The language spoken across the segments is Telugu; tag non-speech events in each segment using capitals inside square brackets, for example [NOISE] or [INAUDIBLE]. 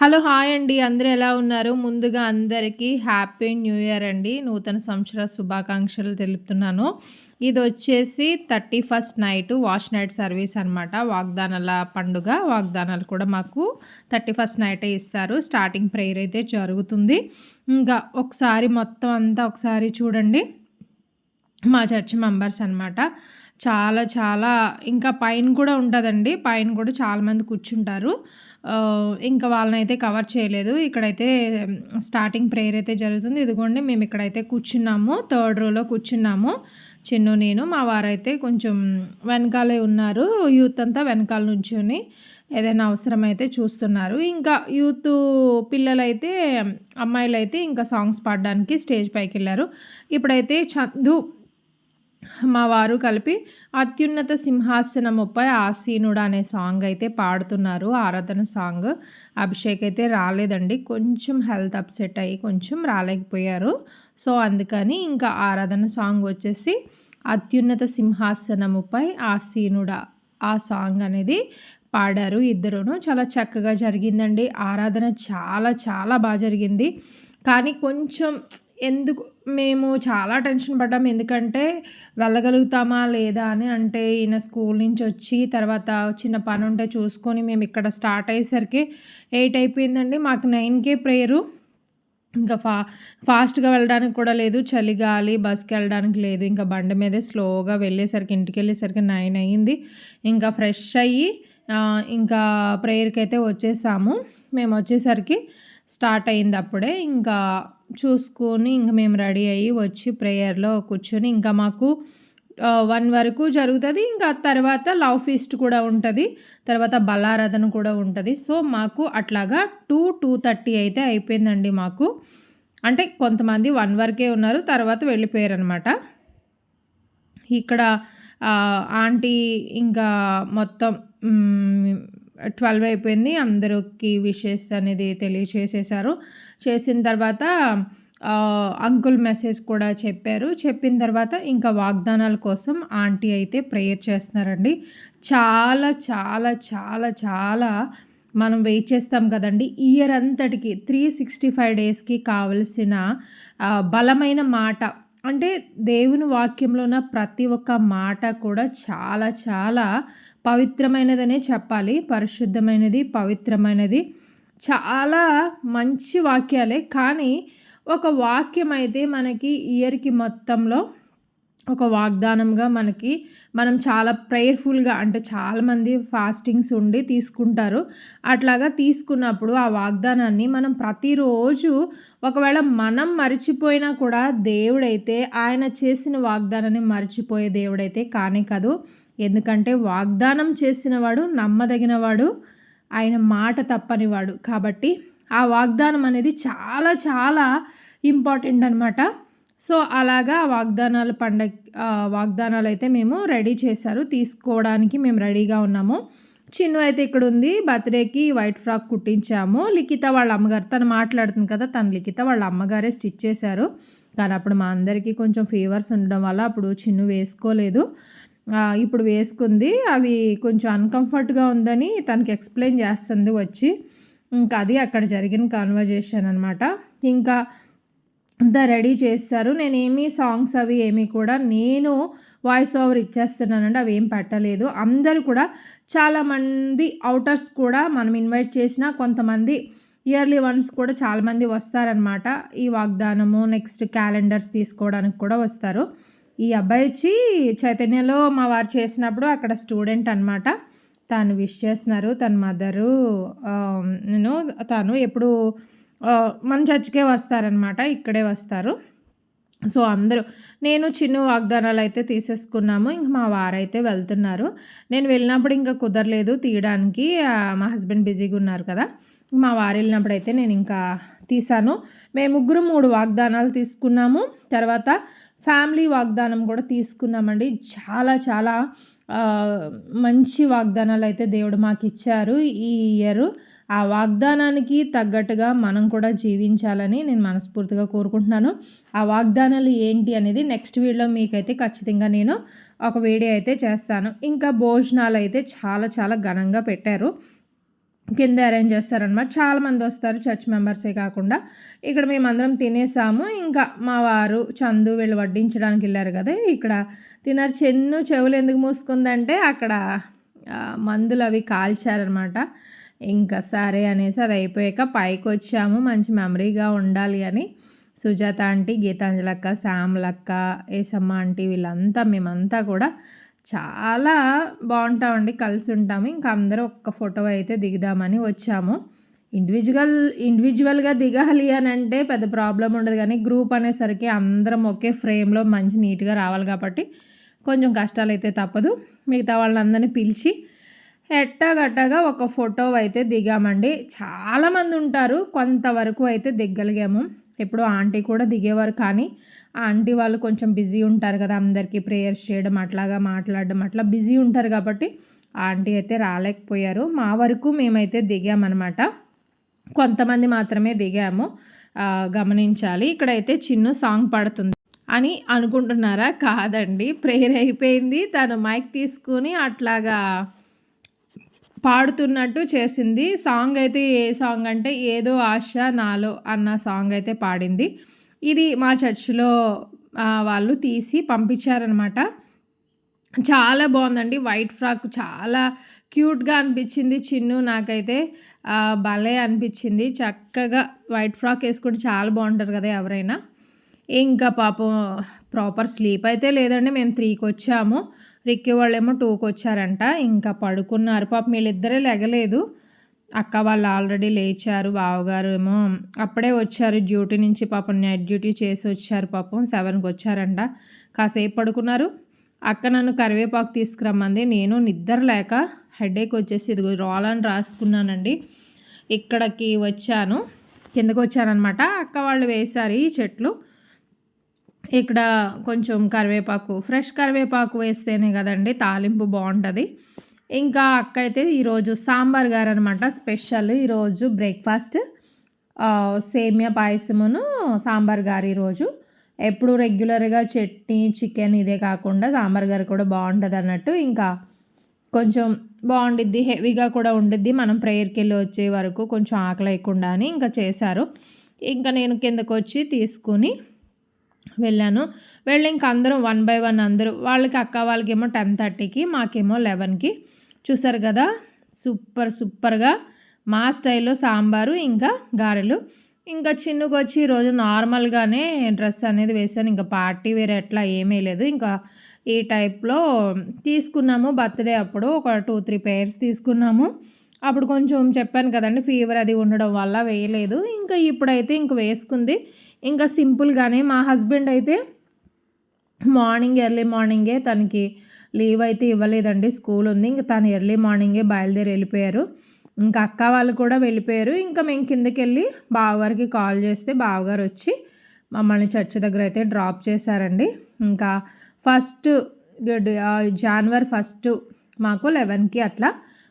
హలో హాయ్ అండి. అందరూ ఎలా ఉన్నారు? ముందుగా అందరికీ హ్యాపీ న్యూ ఇయర్ అండి. నూతన సంవత్సర శుభాకాంక్షలు తెలుపుతున్నాను. ఇది వచ్చేసి thirty first night watch night service అనమాట వాగ్దానాల పండుగ. వాగ్దానాలు కూడా మాకు థర్టీ ఫస్ట్ నైటే ఇస్తారు. స్టార్టింగ్ ప్రేయర్ అయితే జరుగుతుంది. ఇంకా ఒకసారి మొత్తం అంతా ఒకసారి చూడండి. మా చర్చ్ మెంబర్స్ అనమాట చాలా చాలా ఇంకా పైన కూడా ఉంటుందండి. పైన కూడా చాలామంది కూర్చుంటారు. ఇంకా వాళ్ళనైతే కవర్ చేయలేదు. ఇక్కడైతే స్టార్టింగ్ ప్రేయర్ అయితే జరుగుతుంది. ఇదిగోండి మేము ఇక్కడైతే కూర్చున్నాము. థర్డ్ రోలో కూర్చున్నాము. చిన్ను నేను మా వారైతే కొంచెం వెనకాలే ఉన్నారు. యూత్ అంతా వెనకాల నుంచుని ఏదైనా అవసరమైతే చూస్తున్నారు. ఇంకా యూత్ పిల్లలైతే అమ్మాయిలు అయితే ఇంకా సాంగ్స్ పాడడానికి స్టేజ్ పైకి వెళ్ళారు ఇప్పుడైతే చందు మా వారు కలిపి అత్యున్నత సింహాసనముపై ఆసీనుడు అనే సాంగ్ అయితే పాడుతున్నారు. ఆరాధన సాంగ్. అభిషేక్ అయితే రాలేదండి. కొంచెం హెల్త్ అప్సెట్ అయ్యి కొంచెం రాలేకపోయారు. సో అందుకని ఇంకా ఆరాధన సాంగ్ వచ్చేసి అత్యున్నత సింహాసనముపై ఆసీనుడా ఆ సాంగ్ అనేది పాడారు ఇద్దరును. చాలా చక్కగా జరిగిందండి. ఆరాధన చాలా చాలా బాగా జరిగింది. కానీ కొంచెం ఎందుకు మేము చాలా టెన్షన్ పడ్డాము ఎందుకంటే వెళ్ళగలుగుతామా లేదా అని అంటే ఈయన స్కూల్ నుంచి వచ్చి తర్వాత చిన్న పని ఉంటే చూసుకొని మేము ఇక్కడ స్టార్ట్ అయ్యేసరికి ఎయిట్ అయిపోయిందండి. మాకు నైన్కే ప్రేయరు. ఇంకా ఫా ఫాస్ట్గా వెళ్ళడానికి కూడా లేదు. చలి గాలి బస్కి వెళ్ళడానికి లేదు. ఇంకా బండి మీదే స్లోగా వెళ్ళేసరికి ఇంటికి వెళ్ళేసరికి నైన్ అయ్యింది. ఇంకా ఫ్రెష్ అయ్యి ఇంకా ప్రేయర్కి అయితే వచ్చేసాము. మేము వచ్చేసరికి స్టార్ట్ అయింది అప్పుడే. ఇంకా చూసుకొని ఇంక మేము రెడీ అయ్యి వచ్చి ప్రేయర్లో కూర్చొని ఇంకా మాకు వన్ వరకు జరుగుతుంది. ఇంకా తర్వాత లవ్ ఫీస్ట్ కూడా ఉంటుంది. తర్వాత బలారాధన కూడా ఉంటుంది. సో మాకు అట్లాగా టూ టూ థర్టీ అయితే అయిపోయిందండి మాకు. అంటే కొంతమంది వన్ వరకే ఉన్నారు తర్వాత వెళ్ళిపోయారు అనమాట ఇక్కడ ఆంటీ ఇంకా మొత్తం ట్వెల్వ్ అయిపోయింది. అందరికి విషెస్ అనేది తెలియచేసేసారు చేసిన తర్వాత అంకుల్ మెసేజ్ కూడా చెప్పారు. చెప్పిన తర్వాత ఇంకా వాగ్దానాల కోసం ఆంటీ అయితే ప్రేయర్ చేస్తున్నారండి. చాలా చాలా చాలా చాలా మనం వెయిట్ చేస్తాం కదండి. ఇయర్ అంతటికి త్రీ సిక్స్టీ ఫైవ్ డేస్కి కావలసిన బలమైన మాట. అంటే దేవుని వాక్యంలో ఉన్న ప్రతి ఒక్క మాట కూడా చాలా చాలా పవిత్రమైనదనే చెప్పాలి. పరిశుద్ధమైనది పవిత్రమైనది. చాలా మంచి వాక్యాలే. కానీ ఒక వాక్యం అయితే మనకి ఇయర్కి మొత్తంలో ఒక వాగ్దానంగా మనకి మనం చాలా ప్రేయర్ఫుల్గా అంటే చాలామంది ఫాస్టింగ్స్ ఉండి తీసుకుంటారు. అట్లాగా తీసుకున్నప్పుడు ఆ వాగ్దానాన్ని మనం ప్రతిరోజు ఒకవేళ మనం మర్చిపోయినా కూడా దేవుడైతే ఆయన చేసిన వాగ్దానాన్ని మర్చిపోయే దేవుడైతే కానే కాదు. ఎందుకంటే వాగ్దానం చేసినవాడు నమ్మదగినవాడు ఆయన మాట తప్పనివాడు. కాబట్టి ఆ వాగ్దానం అనేది చాలా చాలా ఇంపార్టెంట్ అనమాట సో అలాగా వాగ్దానాలు పండగ వాగ్దానాలు అయితే మేము రెడీ చేశారు. తీసుకోవడానికి మేము రెడీగా ఉన్నాము. చిన్ను అయితే ఇక్కడ ఉంది బర్త్డేకి వైట్ ఫ్రాక్ కుట్టించాము. లిఖిత వాళ్ళ అమ్మగారు తను మాట్లాడుతుంది కదా తను లిఖిత వాళ్ళ అమ్మగారే స్టిచ్ చేశారు. కానీ అప్పుడు మా అందరికీ కొంచెం ఫీవర్స్ ఉండడం వల్ల అప్పుడు చిన్ను వేసుకోలేదు. ఇప్పుడు వేసుకుంది. అవి కొంచెం అన్కంఫర్ట్గా ఉందని తనకి ఎక్స్ప్లెయిన్ చేస్తుంది వచ్చి. ఇంకా అది అక్కడ జరిగిన కాన్వర్జేషన్ అనమాట ఇంకా అంతా రెడీ చేస్తారు. నేను సాంగ్స్ అవి ఏమీ కూడా నేను వాయిస్ ఓవర్ ఇచ్చేస్తున్నానండి. అవి ఏం పెట్టలేదు. అందరూ కూడా చాలామంది అవుటర్స్ కూడా మనం ఇన్వైట్ చేసిన కొంతమంది ఇయర్లీ వన్స్ కూడా చాలామంది వస్తారనమాట ఈ వాగ్దానము నెక్స్ట్ క్యాలెండర్స్ తీసుకోవడానికి కూడా వస్తారు. ఈ అబ్బాయి వచ్చి చైతన్యలో మా వారు చేసినప్పుడు అక్కడ స్టూడెంట్ అనమాట తను విష్ చేస్తున్నారు. తన మదరు నేను తను ఎప్పుడు మన చర్చికే వస్తారనమాట ఇక్కడే వస్తారు. సో అందరూ నేను చిన్న వాగ్దానాలు అయితే తీసేసుకున్నాము. ఇంక మా వారైతే వెళ్తున్నారు. నేను వెళ్ళినప్పుడు ఇంకా కుదరలేదు తీయడానికి. మా హస్బెండ్ బిజీగా ఉన్నారు కదా. మా వారు వెళ్ళినప్పుడు అయితే నేను ఇంకా తీసాను. మేము ముగ్గురు మూడు వాగ్దానాలు తీసుకున్నాము. తర్వాత ఫ్యామిలీ వాగ్దానం కూడా తీసుకున్నామండి. చాలా చాలా మంచి వాగ్దానాలు అయితే దేవుడు మాకు ఇచ్చారు ఈ ఇయర్. ఆ వాగ్దానానికి తగ్గట్టుగా మనం కూడా జీవించాలని నేను మనస్ఫూర్తిగా కోరుకుంటున్నాను. ఆ వాగ్దానాలు ఏంటి అనేది నెక్స్ట్ వీడియోలో మీకైతే ఖచ్చితంగా నేను ఒక వీడియో అయితే చేస్తాను. ఇంకా భోజనాలు అయితే చాలా చాలా ఘనంగా పెట్టారు. కింద అరేంజ్ చేస్తారనమాట చాలామంది వస్తారు చర్చ్ మెంబర్సే కాకుండా. ఇక్కడ మేమందరం తినేసాము. ఇంకా మా వారు చందు వీళ్ళు వడ్డించడానికి వెళ్ళారు కదా. ఇక్కడ తినారు. చెన్ను చెవులు ఎందుకు మూసుకుందంటే అక్కడ మందులు అవి కాల్చారనమాట ఇంకా సరే అనేసి అది అయిపోయాక పైకి వచ్చాము. మంచి మెమరీగా ఉండాలి అని. సుజాత ఆంటీ గీతాంజలక్క శ్యామ్లక్క ఏసమ్మ ఆంటీ వీళ్ళంతా మేమంతా కూడా చాలా బాగుంటామండి కలిసి ఉంటాము ఇంకా అందరూ ఒక్క ఫోటో అయితే దిగుదామని వచ్చాము. ఇండివిజువల్ ఇండివిజువల్గా దిగాలి అని అంటే పెద్ద ప్రాబ్లం ఉండదు కానీ గ్రూప్ అనేసరికి అందరం ఒకే ఫ్రేమ్లో మంచి నీట్గా రావాలి కాబట్టి కొంచెం కష్టాలు అయితే తప్పదు. మిగతా వాళ్ళందరినీ పిలిచి ఎట్టాగట్టాగా ఒక ఫోటో అయితే దిగామండి. చాలామంది ఉంటారు కొంతవరకు అయితే దిగలిగాము ఎప్పుడు ఆంటీ కూడా దిగేవారు. కానీ ఆ ఆంటీ వాళ్ళు కొంచెం బిజీ ఉంటారు కదా అందరికీ. ప్రేయర్స్ చేయడం అట్లాగా మాట్లాడడం అట్లా బిజీ ఉంటారు కాబట్టి ఆ ఆంటీ అయితే రాలేకపోయారు. మా వరకు మేమైతే దిగామన్నమాట. కొంతమంది మాత్రమే దిగాము. గమనించాలి. ఇక్కడైతే చిన్ను సాంగ్ పాడుతుంది అని అనుకుంటున్నారా? కాదండి. ప్రేయర్ అయిపోయింది. తను మైక్ తీసుకుని అట్లాగా పాడుతున్నట్టు చేసింది. సాంగ్ అయితే ఏ సాంగ్ అంటే ఏదో ఆశ నాలో అన్న సాంగ్ అయితే పాడింది. ఇది మా చర్చిలో వాళ్ళు తీసి పంపించారనమాట చాలా బాగుందండి. వైట్ ఫ్రాక్ చాలా క్యూట్గా అనిపించింది చిన్ను నాకైతే. భలే అనిపించింది. చక్కగా వైట్ ఫ్రాక్ వేసుకుంటే చాలా బాగుంటారు కదా ఎవరైనా. ఇంకా పాపం ప్రాపర్ స్లీప్ అయితే లేదండి. మేము త్రీకి వచ్చాము రిక్కి వాళ్ళేమో టూకి వచ్చారంట ఇంకా పడుకున్నారు. పాపం వీళ్ళిద్దరే లెగలేదు. అక్క వాళ్ళు ఆల్రెడీ లేచారు. బావగారు ఏమో అప్పుడే వచ్చారు. డ్యూటీ నుంచి పాపం నైట్ డ్యూటీ చేసి వచ్చారు పాపం. సెవెన్కి వచ్చారంట కాసేపు పడుకున్నారు. అక్క నన్ను కరివేపాకు తీసుకురమ్మంది. నేను నిద్ర లేక హెడేక్ వచ్చేసి ఇదిగో రోలని రాసుకున్నానండి. ఇక్కడికి వచ్చాను. కిందకు వచ్చానమాట అక్క వాళ్ళు వేశారు ఈ చెట్లు. ఇక్కడ కొంచెం కరివేపాకు ఫ్రెష్ కరివేపాకు వేస్తేనే కదండి తాలింపు బాగుంటుంది. ఇంకా అక్క అయితే ఈరోజు సాంబార్ గారు అనమాట స్పెషల్ ఈరోజు బ్రేక్ఫాస్ట్. సేమియా పాయసమును సాంబార్ గారు ఈరోజు. ఎప్పుడు రెగ్యులర్గా చట్నీ చికెన్ ఇదే కాకుండా సాంబార్ గారు కూడా బాగుంటుంది అన్నట్టు ఇంకా కొంచెం బాగుండిద్ది హెవీగా కూడా ఉండిద్ది. మనం ప్రేయర్కి వెళ్ళి వచ్చే వరకు కొంచెం ఆకలి లేకుండా అని ఇంకా చేశారు. ఇంకా నేను కిందకు వచ్చి తీసుకుని వెళ్ళాను. వెళ్ళి ఇంక అందరం వన్ బై వన్ అందరూ వాళ్ళకి అక్క వాళ్ళకేమో టెన్ థర్టీకి మాకేమో లెవెన్కి. చూసారు కదా? సూపర్ సూపర్గా. మా స్టైల్లో సాంబారు ఇంకా గారెలు. ఇంకా చిన్నుకు వచ్చి ఈరోజు నార్మల్గానే డ్రెస్ అనేది వేసాను ఇంకా పార్టీ వేరే ఎట్లా ఏమీ లేదు. ఇంకా ఈ టైప్లో తీసుకున్నాము. బర్త్డే అప్పుడు ఒక టూ త్రీ పేర్స్ తీసుకున్నాము. అప్పుడు కొంచెం చెప్పాను కదండి ఫీవర్ అది ఉండడం వల్ల వేయలేదు. ఇంకా ఇప్పుడైతే ఇంక వేసుకుంది. ఇంకా సింపుల్గానే మా హస్బెండ్ అయితే మార్నింగ్ ఎర్లీ మార్నింగే తనకి లీవ్ అయితే ఇవ్వలేదండి. స్కూల్ ఉంది. ఇంకా తను ఎర్లీ మార్నింగే బయలుదేరి వెళ్ళిపోయారు. ఇంకా అక్క వాళ్ళు కూడా వెళ్ళిపోయారు. ఇంకా మేము కిందకి వెళ్ళి బావగారికి కాల్ చేస్తే బావగారు వచ్చి మమ్మల్ని చర్చ్ దగ్గర అయితే డ్రాప్ చేశారండి. ఇంకా ఫస్ట్ జనవరి ఫస్ట్ మాకు లెవెన్కి అట్లా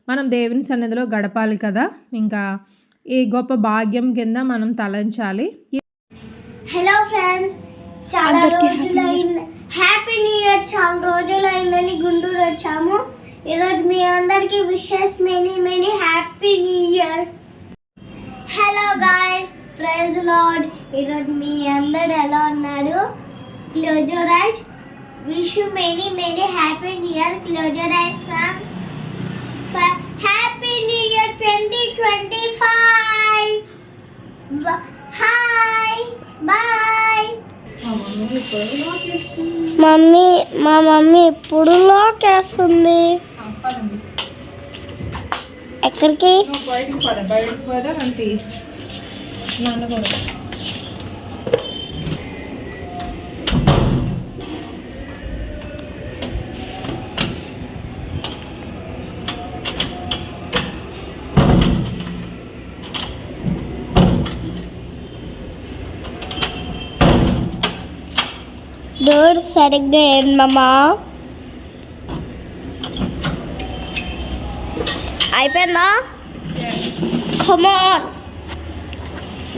మనం దేవుని సన్నిధిలో గడపాలి కదా. ఇంకా ఈ గొప్ప భాగ్యం కింద మనం తలంచాలి. హలో ఫ్రెండ్స్ చాలా రోజులైంది హ్యాపీ న్యూ ఇయర్ చాలా రోజులైందని గుంటూరు వచ్చాము. ఈరోజు మీ అందరికీ wishes many many happy new year hello guys praise lord ఈరోజు మీ అందరు ఎలా ఉన్నారు? Close your eyes wish you many many happy new year close your eyes happy new year twenty twenty five hi bye mummy మా మమ్మీ ఇప్పుడు లోకేస్తుంది ఎక్కడికి? బయటకు పోదా బయటకు పోదా అంతే నాన్న కూడా. డోర్ సరిగ్గా ఏంది మామా? అయిపోయిందా? Come on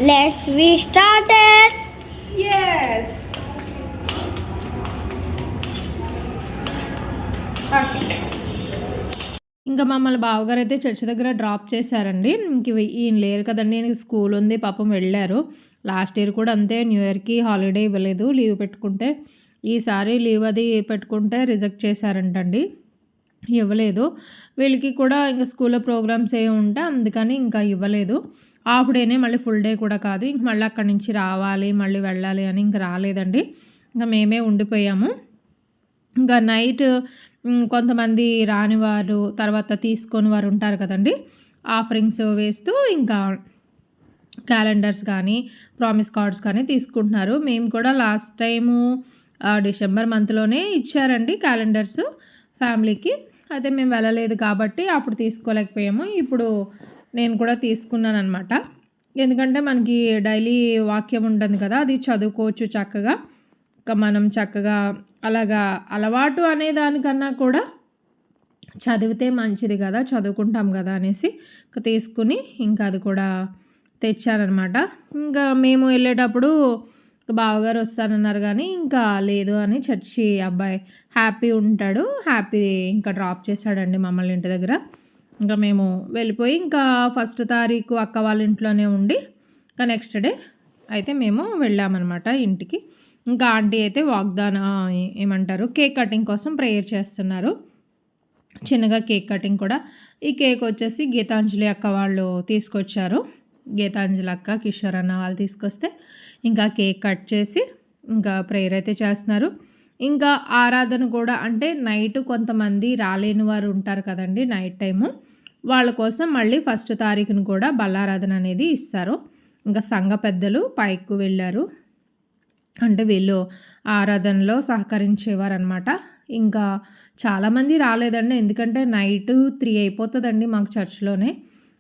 let's we started Yes. Okay. ఇంకా మమ్మల్ని బావగారు అయితే చర్చి దగ్గర డ్రాప్ చేశారండి. ఇంక ఇవి- ఈయన లేరు కదండి. ఈయనకి స్కూల్ ఉంది పాపం వెళ్ళారు. లాస్ట్ ఇయర్ కూడా అంతే న్యూ ఇయర్కి హాలిడే ఇవ్వలేదు లీవ్ పెట్టుకుంటే. ఈసారి లీవ్ అది పెట్టుకుంటే రిజెక్ట్ చేశారంటండి. ఇవ్వలేదు. వీళ్ళకి కూడా ఇంకా స్కూల్లో ప్రోగ్రామ్స్ ఏమి ఉంటే అందుకని ఇంకా ఇవ్వలేదు. హాఫ్ డేనే మళ్ళీ ఫుల్ డే కూడా కాదు ఇంక మళ్ళీ అక్కడి నుంచి రావాలి మళ్ళీ వెళ్ళాలి అని ఇంకా రాలేదండి. ఇంకా మేమే ఉండిపోయాము. ఇంకా నైట్ కొంతమంది రాని వారు తర్వాత తీసుకొని వారు ఉంటారు కదండి. ఆఫరింగ్స్ వేస్తూ ఇంకా క్యాలెండర్స్ కానీ ప్రామిస్ కార్డ్స్ కానీ తీసుకుంటున్నారు. మేము కూడా లాస్ట్ టైము డిసెంబర్ మంత్లోనే ఇచ్చారండి క్యాలెండర్స్ ఫ్యామిలీకి. అయితే మేము వెళ్ళలేదు కాబట్టి అప్పుడు తీసుకోలేకపోయాము. ఇప్పుడు నేను కూడా తీసుకున్నాను అనమాట ఎందుకంటే మనకి డైలీ వాక్యం ఉంటుంది కదా అది చదువుకోవచ్చు చక్కగా. మనం చక్కగా అలాగా అలవాటు అనే దానికన్నా కూడా చదివితే మంచిది కదా చదువుకుంటాం కదా అనేసి తీసుకుని ఇంకా అది కూడా తెచ్చానమాట ఇంకా మేము వెళ్ళేటప్పుడు బావగారు వస్తానన్నారు కానీ ఇంకా లేదు అని చర్చి అబ్బాయి హ్యాపీ ఉంటాడు. హ్యాపీ ఇంకా డ్రాప్ చేశాడండి మమ్మల్ని ఇంటి దగ్గర. ఇంకా మేము వెళ్ళిపోయి ఇంకా ఫస్ట్ తారీఖు అక్క వాళ్ళ ఇంట్లోనే ఉండి ఇంకా నెక్స్ట్ డే అయితే మేము వెళ్ళామన్నమాట ఇంటికి. ఇంకా ఆంటీ అయితే వాగ్దాన ఏమంటారు కేక్ కటింగ్ కోసం ప్రేయర్ చేస్తున్నారు. చిన్నగా కేక్ కటింగ్ కూడా. ఈ కేక్ వచ్చేసి గీతాంజలి అక్క వాళ్ళు తీసుకొచ్చారు. గీతాంజలి అక్క కిషోర్ అన్న వాళ్ళు తీసుకొస్తే ఇంకా కేక్ కట్ చేసి ఇంకా ప్రేయర్ అయితే చేస్తున్నారు. ఇంకా ఆరాధన కూడా అంటే నైట్ కొంతమంది రాలేని వారు ఉంటారు కదండి నైట్ టైము. వాళ్ళ కోసం మళ్ళీ ఫస్ట్ తారీఖును కూడా బల్లారాధన అనేది ఇస్తారు. ఇంకా సంఘ పెద్దలు పైకి వెళ్ళారు. అంటే వీళ్ళు ఆరాధనలో సహకరించేవారనమాట ఇంకా చాలామంది రాలేదండి. ఎందుకంటే నైట్ త్రీ అయిపోతుందండి మాకు చర్చ్లోనే.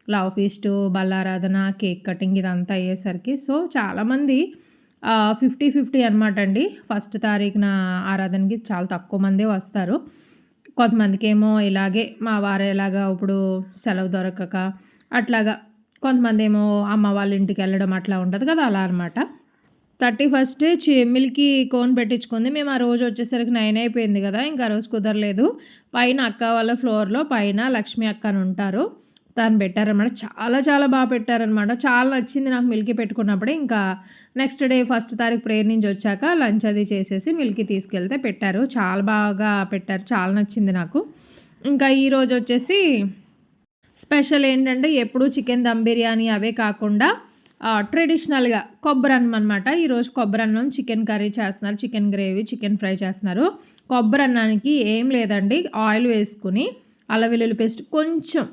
లవ్ ఫీస్ట్ బల్లారాధన కేక్ కటింగ్ ఇదంతా అయ్యేసరికి. సో చాలామంది ఫిఫ్టీ ఫిఫ్టీ అనమాట అండి. ఫస్ట్ తారీఖున ఆరాధనకి చాలా తక్కువ మందే వస్తారు. కొంతమందికి ఏమో ఇలాగే మా వారు ఎలాగా ఇప్పుడు సెలవు దొరకక అట్లాగా కొంతమంది ఏమో అమ్మ వాళ్ళ ఇంటికి వెళ్ళడం అట్లా ఉంటుంది కదా అలా అనమాట థర్టీ ఫస్ట్ మిల్కి కోన్ పెట్టించుకుంది. మేము ఆ రోజు వచ్చేసరికి నైన్ అయిపోయింది కదా ఇంకా రోజు కుదరలేదు. పైన అక్క వాళ్ళ ఫ్లోర్లో పైన లక్ష్మి అక్క అని ఉంటారు తను పెట్టారనమాట. చాలా చాలా బాగా పెట్టారనమాట. చాలా నచ్చింది నాకు మిల్కీ పెట్టుకున్నప్పుడే. ఇంకా నెక్స్ట్ డే ఫస్ట్ తారీఖు ప్రేయర్ నుంచి వచ్చాక లంచ్ అది చేసేసి మిల్కీ తీసుకెళ్తే పెట్టారు. చాలా బాగా పెట్టారు. చాలా నచ్చింది నాకు. ఇంకా ఈరోజు వచ్చేసి స్పెషల్ ఏంటంటే ఎప్పుడు చికెన్ దమ్ బిర్యానీ అవే కాకుండా ట్రెడిషనల్గా కొబ్బరి అన్నం అనమాట ఈరోజు కొబ్బరి అన్నం చికెన్ కర్రీ చేస్తున్నారు. చికెన్ గ్రేవీ చికెన్ ఫ్రై చేస్తున్నారు. కొబ్బరి అన్నానికి ఏం లేదండి. ఆయిల్ వేసుకుని అల్లం వెల్లుల్లి పేస్ట్ కొంచెం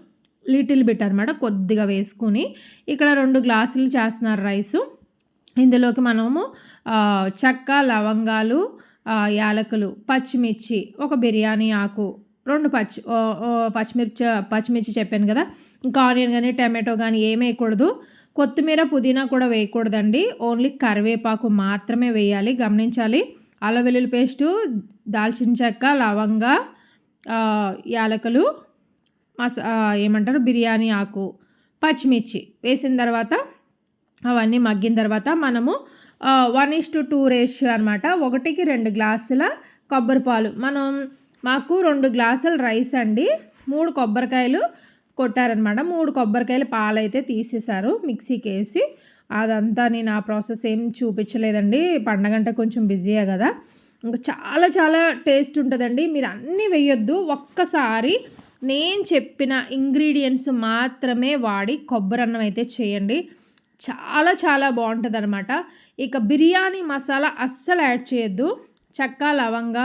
లిటిల్ బిట్ అనమాట కొద్దిగా వేసుకుని ఇక్కడ రెండు గ్లాసులు చేస్తున్నారు రైసు. ఇందులోకి మనము చెక్క లవంగాలు యాలకులు పచ్చిమిర్చి ఒక బిర్యానీ ఆకు రెండు పచ్చి పచ్చిమిర్చి పచ్చిమిర్చి చెప్పాను కదా ఇంకా ఆనియన్ కానీ టమాటో కానీ ఏం వేయకూడదు. కొత్తిమీర పుదీనా కూడా వేయకూడదండి. ఓన్లీ కరివేపాకు మాత్రమే వేయాలి గమనించాలి. అల్లం వెల్లుల్లి పేస్టు దాల్చిన చెక్క లవంగ యాలకులు మసా ఏమంటారు? బిర్యానీ ఆకు పచ్చిమిర్చి వేసిన తర్వాత అవన్నీ మగ్గిన తర్వాత మనము one is to two ratio అనమాట ఒకటికి రెండు గ్లాసుల కొబ్బరి పాలు. మనం మాకు రెండు గ్లాసుల రైస్ అండి. మూడు కొబ్బరికాయలు కొట్టారనమాట మూడు కొబ్బరికాయలు పాలైతే తీసేశారు మిక్సీకి వేసి అదంతా నేను ఆ ప్రాసెస్ ఏం చూపించలేదండి. పండగ అంటే కొంచెం బిజీయే కదా. ఇంకా చాలా చాలా టేస్ట్ ఉంటుందండి. మీరు అన్నీ వేయొద్దు. ఒక్కసారి నేను చెప్పిన ఇంగ్రీడియంట్స్ మాత్రమే వాడి కొబ్బరి అన్నం అయితే చేయండి. చాలా చాలా బాగుంటుంది అనమాట ఇక బిర్యానీ మసాలా అస్సలు యాడ్ చేయొద్దు. చెక్క లవంగ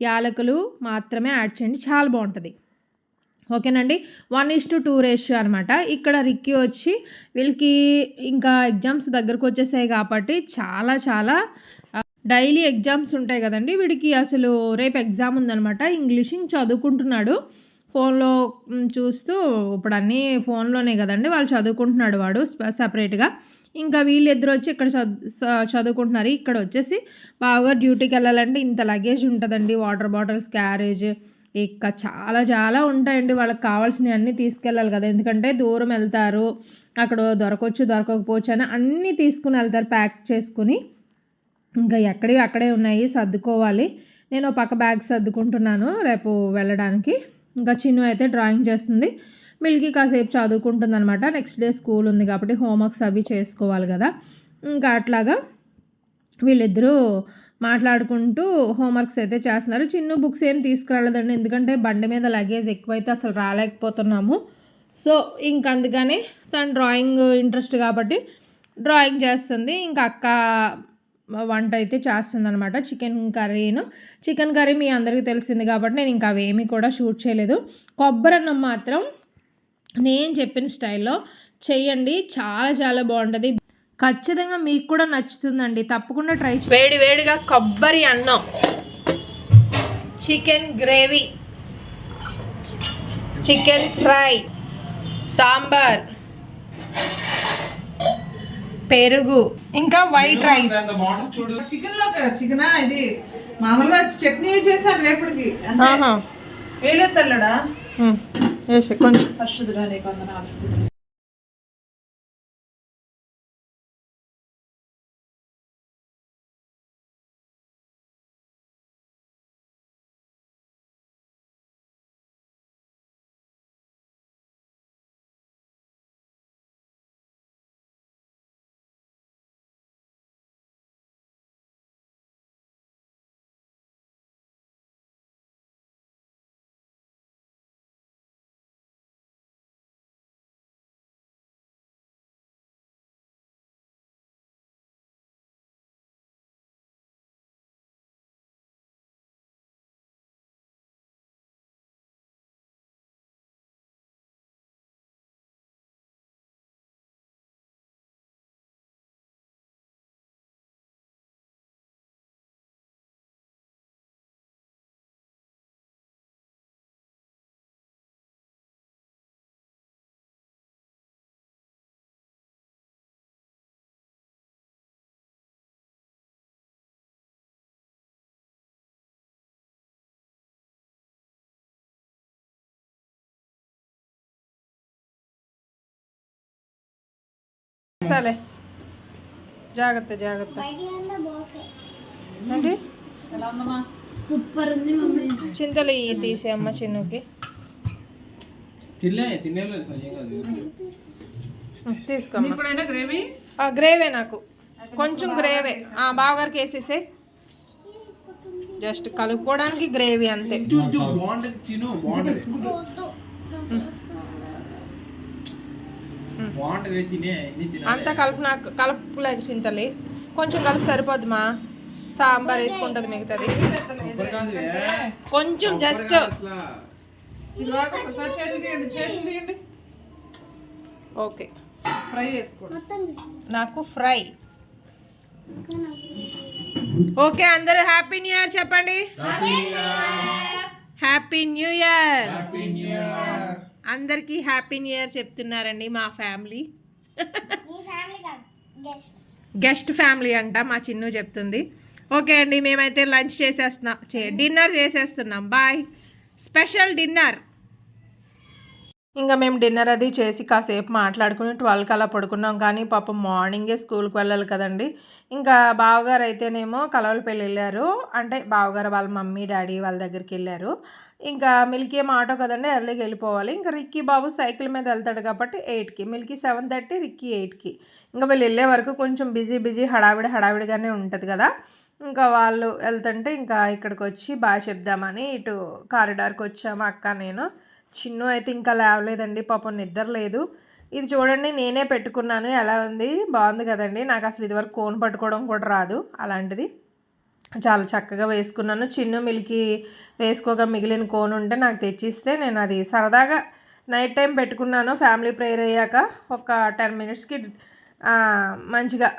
యాలకులు మాత్రమే యాడ్ చేయండి. చాలా బాగుంటుంది. ఓకేనండి? One is to two ratio అనమాట ఇక్కడ రిక్కీ వచ్చి వీళ్ళకి ఇంకా ఎగ్జామ్స్ దగ్గరకు వచ్చేసాయి కాబట్టి చాలా చాలా డైలీ ఎగ్జామ్స్ ఉంటాయి కదండి. వీడికి అసలు రేపు ఎగ్జామ్ ఉందనమాట ఇంగ్లీష్ ఇంక చదువుకుంటున్నాడు. ఫోన్లో చూస్తూ ఇప్పుడు అన్నీ ఫోన్లోనే కదండి. వాళ్ళు చదువుకుంటున్నాడు వాడు సపరేట్గా. ఇంకా వీళ్ళిద్దరు వచ్చి ఇక్కడ చదు- చదువుకుంటున్నారు. ఇక్కడ వచ్చేసి బాగా డ్యూటీకి వెళ్ళాలంటే ఇంత లగేజ్ ఉంటుందండి. వాటర్ బాటిల్స్ క్యారేజ్ ఇంకా చాలా చాలా ఉంటాయండి. వాళ్ళకి కావాల్సినవి అన్నీ తీసుకెళ్ళాలి కదా. ఎందుకంటే దూరం వెళ్తారు. అక్కడ దొరకవచ్చు దొరకకపోవచ్చు అని అన్నీ తీసుకుని వెళ్తారు ప్యాక్ చేసుకుని. ఇంకా ఎక్కడివి అక్కడే ఉన్నాయి సర్దుకోవాలి. నేను పక్క బ్యాగ్ సర్దుకుంటున్నాను రేపు వెళ్ళడానికి. ఇంకా చిన్ను అయితే డ్రాయింగ్ చేస్తుంది. మిల్కి కాసేపు చదువుకుంటుంది అనమాట నెక్స్ట్ డే స్కూల్ ఉంది కాబట్టి హోంవర్క్స్ అవి చేసుకోవాలి కదా. ఇంకా అట్లాగా వీళ్ళిద్దరూ మాట్లాడుకుంటూ హోంవర్క్స్ అయితే చేస్తున్నారు. చిన్న బుక్స్ ఏం తీసుకురాలేదండి. ఎందుకంటే బండి మీద లగేజ్ ఎక్కువైతే అసలు రాలేకపోతున్నాము. సో ఇంక అందుకనే తను డ్రాయింగ్ ఇంట్రెస్ట్ కాబట్టి డ్రాయింగ్ చేస్తుంది. ఇంకా అక్క వంట అయితే చేస్తుందనమాట చికెన్ కర్రీను. చికెన్ కర్రీ మీ అందరికీ తెలిసింది కాబట్టి నేను ఇంకా అవేమీ కూడా షూట్ చేయలేదు. కొబ్బరి అన్నం మాత్రం నేను చెప్పిన స్టైల్లో చేయండి. చాలా చాలా బాగుంటుంది. ఖచ్చితంగా మీకు కూడా నచ్చుతుందండి. తప్పకుండా ట్రై వేడి వేడిగా కొబ్బరి అన్నం. Chicken gravy. Chicken fry. Sambar. పెరుగు ఇంకా వైట్ రైస్ చికెన్లో చికెన్ ఇది? మామూలుగా చట్నీ చేశాను రేపటికి. అంతే వేలేదు తల్లడా? వేసే కొంచెం. పరిశుద్ధుడా సరే. జాగ్రత్త జాగ్రత్త. ఏంటి? సూపర్ ఉంది చింతలు ఇవి తీసే అమ్మ చిన్నుకి. తీసుకోమ్మా గ్రేవీ? ఆ, గ్రేవే నాకు. కొంచెం గ్రేవే. ఆ, బావగారికి వేసేసే. జస్ట్ కలుపుకోవడానికి గ్రేవీ అంతే. బాగుంటది తిను. అంతా కలుపు నాకు కలుపులేక చింతలి. కొంచెం కలుపు సరిపోద్ది మా సాంబార్ వేసుకుంటుంది మిగతాది. కొంచెం జస్ట్ ఓకే. ఫ్రై చేసుకోండి నాకు ఫ్రై. ఓకే అందరూ హ్యాపీ న్యూ ఇయర్ చెప్పండి. Happy new year. అందరికీ హ్యాపీ న్యూ ఇయర్ చెప్తున్నారండి మా ఫ్యామిలీ. గెస్ట్ ఫ్యామిలీ అంట మా చిన్ను చెప్తుంది. ఓకే అండి మేమైతే లంచ్ చేసేస్తున్నాం చే డిన్నర్ చేసేస్తున్నాం. బాయ్. Special dinner. ఇంకా మేము డిన్నర్ అది చేసి కాసేపు మాట్లాడుకుని ట్వెల్వ్కి అలా పడుకున్నాం. కానీ పాపం మార్నింగే స్కూల్కి వెళ్ళాలి కదండి. ఇంకా బావగారు అయితేనేమో కలవలపల్లి వెళ్ళారు. అంటే బావగారు వాళ్ళ మమ్మీ డాడీ వాళ్ళ దగ్గరికి వెళ్ళారు. ఇంకా మిల్కీ ఏమో ఆటో కదండి ఎర్లీకి వెళ్ళిపోవాలి. ఇంకా రిక్కీ బాబు సైకిల్ మీద వెళ్తాడు కాబట్టి ఎయిట్కి మిల్కీ సెవెన్ థర్టీ రిక్కీ ఎయిట్కి. ఇంకా వీళ్ళు వెళ్ళే వరకు కొంచెం బిజీ బిజీ హడావిడి హడావిడిగానే ఉంటుంది కదా. ఇంకా వాళ్ళు వెళ్తుంటే ఇంకా ఇక్కడికి వచ్చి బాగా చెప్దామని ఇటు కారిడార్కి వచ్చాము అక్క నేను. చిన్ను అయితే ఇంకా లేవలేదండి పాపం నిద్ర లేదు. ఇది చూడండి నేనే పెట్టుకున్నాను. ఎలా ఉంది? బాగుంది కదండి. నాకు అసలు ఇదివరకు కోన్ పట్టుకోవడం కూడా రాదు అలాంటిది. చాలా చక్కగా వేసుకున్నాను. చిన్న మిల్కి వేసుకోగా మిగిలిన కోన్ ఉంటే నాకు తెచ్చిస్తే నేను అది సరదాగా నైట్ టైం పెట్టుకున్నాను. ఫ్యామిలీ ప్రేయర్ అయ్యాక ఒక టెన్ మినిట్స్కి మంచిగా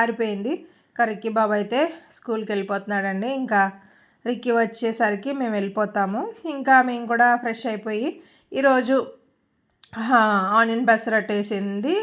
ఆరిపోయింది. ఇంకా రిక్కీ బాబు అయితే స్కూల్కి వెళ్ళిపోతున్నాడండి. ఇంకా రిక్కీ వచ్చేసరికి మేము వెళ్ళిపోతాము. ఇంకా మేము కూడా ఫ్రెష్ అయిపోయి ఈరోజు ఆనియన్ పెసరట్టు వేసింది.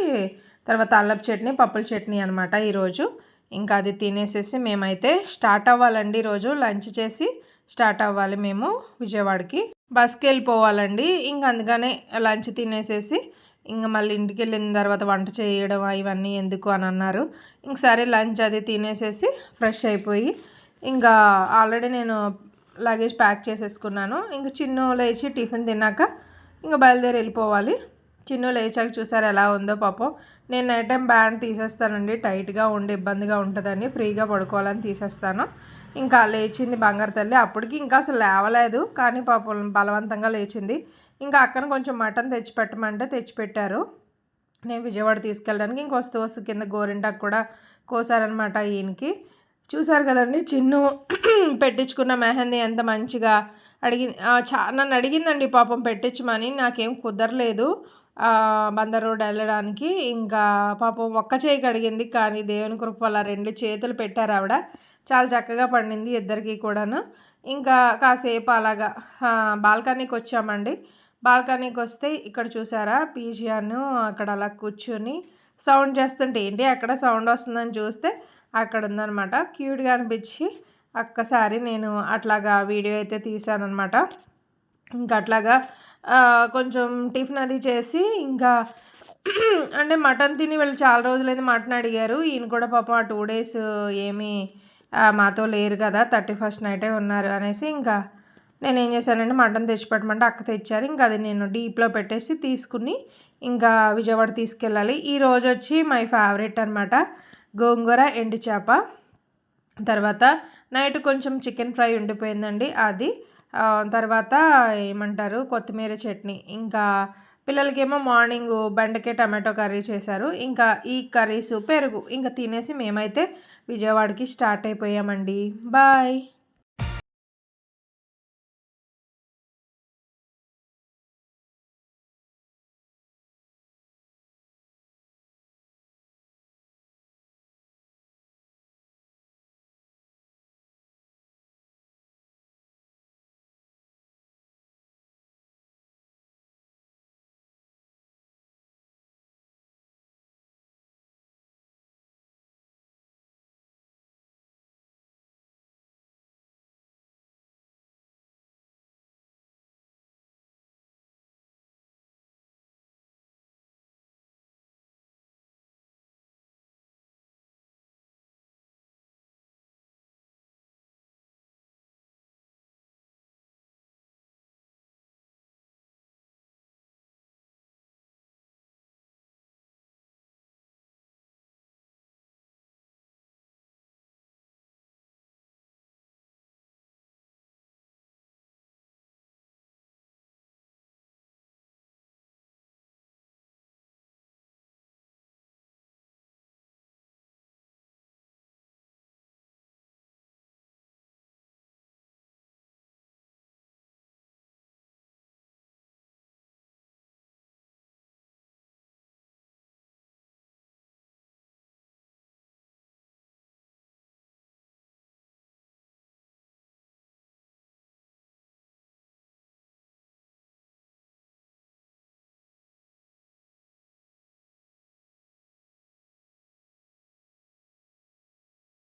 తర్వాత అల్లపు చట్నీ పప్పుల చట్నీ అనమాట ఈరోజు. ఇంకా అది తినేసేసి మేమైతే స్టార్ట్ అవ్వాలండి రోజు లంచ్ చేసి స్టార్ట్ అవ్వాలి మేము విజయవాడకి. బస్కి వెళ్ళిపోవాలండి. ఇంక అందుకనే లంచ్ తినేసేసి ఇంకా మళ్ళీ ఇంటికి వెళ్ళిన తర్వాత వంట చేయడం ఇవన్నీ ఎందుకు అని అన్నారు. ఇంక సరే లంచ్ అది తినేసేసి ఫ్రెష్ అయిపోయి ఇంకా ఆల్రెడీ నేను లగేజ్ ప్యాక్ చేసేసుకున్నాను. ఇంక చిన్న లేచి టిఫిన్ తిన్నాక ఇంకా బయలుదేరి వెళ్ళిపోవాలి. చిన్ను లేచాక చూసారు ఎలా ఉందో పాపం. నేను నైట్ టైం బ్యాండ్ తీసేస్తానండి. టైట్గా ఉండి ఇబ్బందిగా ఉంటుందని ఫ్రీగా పడుకోవాలని తీసేస్తాను. ఇంకా లేచింది బంగారు తల్లి. అప్పటికి ఇంకా అసలు లేవలేదు. కానీ పాపం బలవంతంగా లేచింది. ఇంకా అక్కన కొంచెం మటన్ తెచ్చిపెట్టమంటే తెచ్చిపెట్టారు. నేను విజయవాడ తీసుకెళ్ళడానికి ఇంక వస్తూ వస్తూ కింద గోరింటాకు కూడా కోసారనమాట ఈయనకి. చూసారు కదండి చిన్ను [CLEARS THROAT] పెట్టించుకున్న మెహందీ ఎంత మంచిగా అడిగి చా నన్ను అడిగిందండి పాపం పెట్టించమని. నాకేం కుదరలేదు. బందర్ రోడ్ వెళ్ళడానికి ఇంకా పాపం ఒక్క చేయి కడిగింది. కానీ దేవుని కృప వల్ల రెండు చేతులు పెట్టారు ఆవిడ. చాలా చక్కగా పండింది ఇద్దరికి కూడాను. ఇంకా కాసేపు అలాగా బాల్కనీకి వచ్చామండి. బాల్కనీకి వస్తే ఇక్కడ చూసారా పీజియాను అక్కడ అలా కూర్చొని సౌండ్ చేస్తుంటే ఏంటి అక్కడ సౌండ్ వస్తుందని చూస్తే అక్కడ ఉందనమాట క్యూట్గా అనిపించి ఒక్కసారి నేను అట్లాగా వీడియో అయితే తీశానమాట ఇంకా అట్లాగా కొంచెం టిఫిన్ అది చేసి ఇంకా అంటే మటన్ తిని వీళ్ళు చాలా రోజులైంది మటన్ అడిగారు. ఈయన కూడా పాపం ఆ టూ డేస్ ఏమీ మాతో లేరు కదా థర్టీ ఫస్ట్ నైటే ఉన్నారు అనేసి ఇంకా నేను ఏం చేశానంటే మటన్ తెచ్చిపెట్టమంటే అక్క తెచ్చారు. ఇంకా అది నేను డీప్లో పెట్టేసి తీసుకుని ఇంకా విజయవాడ తీసుకెళ్ళాలి. ఈ రోజు వచ్చి మై ఫేవరెట్ అనమాట గోంగూర ఎండు చేప. తర్వాత నైట్ కొంచెం చికెన్ ఫ్రై ఉండిపోయిందండి అది. తర్వాత ఏమంటారు? కొత్తిమీర చట్నీ. ఇంకా పిల్లలకేమో మార్నింగ్ బెండకాయ టమాటో కర్రీ చేశారు. ఇంకా ఈ కర్రీస్ పెరుగు. ఇంకా తినేసి మేమైతే విజయవాడకి స్టార్ట్ అయిపోయామండి. బాయ్.